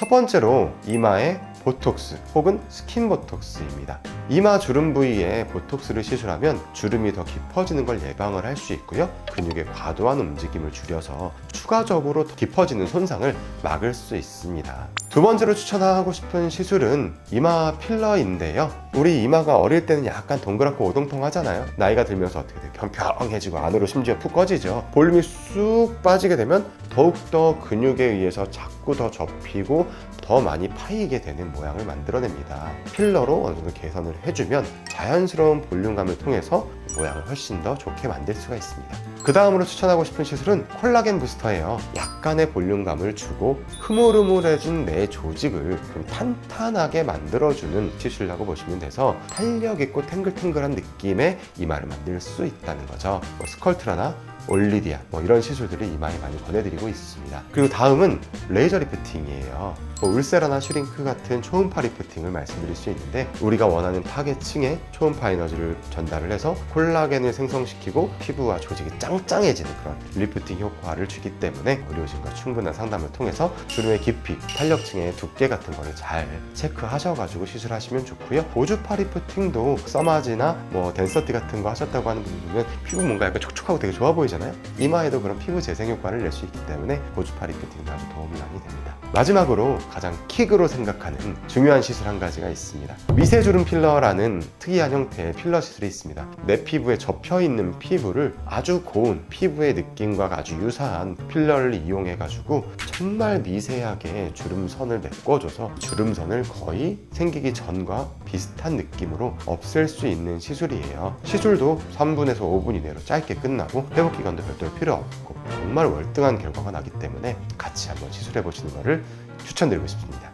첫 번째로 이마의 보톡스 혹은 스킨 보톡스입니다. 이마 주름 부위에 보톡스를 시술하면 주름이 더 깊어지는 걸 예방을 할 수 있고요. 근육의 과도한 움직임을 줄여서 추가적으로 더 깊어지는 손상을 막을 수 있습니다. 두 번째로 추천하고 싶은 시술은 이마 필러인데요. 우리 이마가 어릴 때는 약간 동그랗고 오동통하잖아요. 나이가 들면서 어떻게 돼요? 평평해지고 안으로 심지어 푹 꺼지죠. 볼륨이 쑥 빠지게 되면 더욱더 근육에 의해서 자꾸 더 접히고 더 많이 파이게 되는 모양을 만들어냅니다. 필러로 어느 정도 개선을 해주면 자연스러운 볼륨감을 통해서 모양을 훨씬 더 좋게 만들 수가 있습니다. 그 다음으로 추천하고 싶은 시술은 콜라겐 부스터예요. 약간의 볼륨감을 주고 흐물흐물해진 내 조직을 좀 탄탄하게 만들어주는 시술이라고 보시면 돼서 탄력 있고 탱글탱글한 느낌의 이마를 만들 수 있다는 거죠. 뭐 스컬트라나 올리디아 뭐 이런 시술들을 이마에 많이 권해드리고 있습니다. 그리고 다음은 레이저 리프팅이에요. 뭐 울세라나 슈링크 같은 초음파 리프팅을 말씀드릴 수 있는데 우리가 원하는 타겟층에 초음파 에너지를 전달을 해서 콜라겐을 생성시키고 피부와 조직이 짱짱해지는 그런 리프팅 효과를 주기 때문에 의료진과 충분한 상담을 통해서 주름의 깊이, 탄력층의 두께 같은 거를 잘 체크하셔가지고 시술하시면 좋고요. 보주파 리프팅도 써마지나 뭐 덴서티 같은 거 하셨다고 하는 분들은 피부 뭔가 약간 촉촉하고 되게 좋아 보이잖아요. 이마에도 그런 피부 재생 효과를 낼 수 있기 때문에 보주파 리프팅도 아주 도움이 많이 됩니다. 마지막으로 가장 킥으로 생각하는 중요한 시술 한 가지가 있습니다. 미세주름 필러라는 특이한 형태의 필러 시술이 있습니다. 내 피부에 접혀 있는 피부를 아주 고운 피부의 느낌과 아주 유사한 필러를 이용해 가지고 정말 미세하게 주름선을 메꿔줘서 주름선을 거의 생기기 전과 비슷한 느낌으로 없앨 수 있는 시술이에요. 시술도 3분에서 5분 이내로 짧게 끝나고 회복 기간도 별도로 필요 없고 정말 월등한 결과가 나기 때문에 같이 한번 시술해 보시는 것을 추천드리고 싶습니다.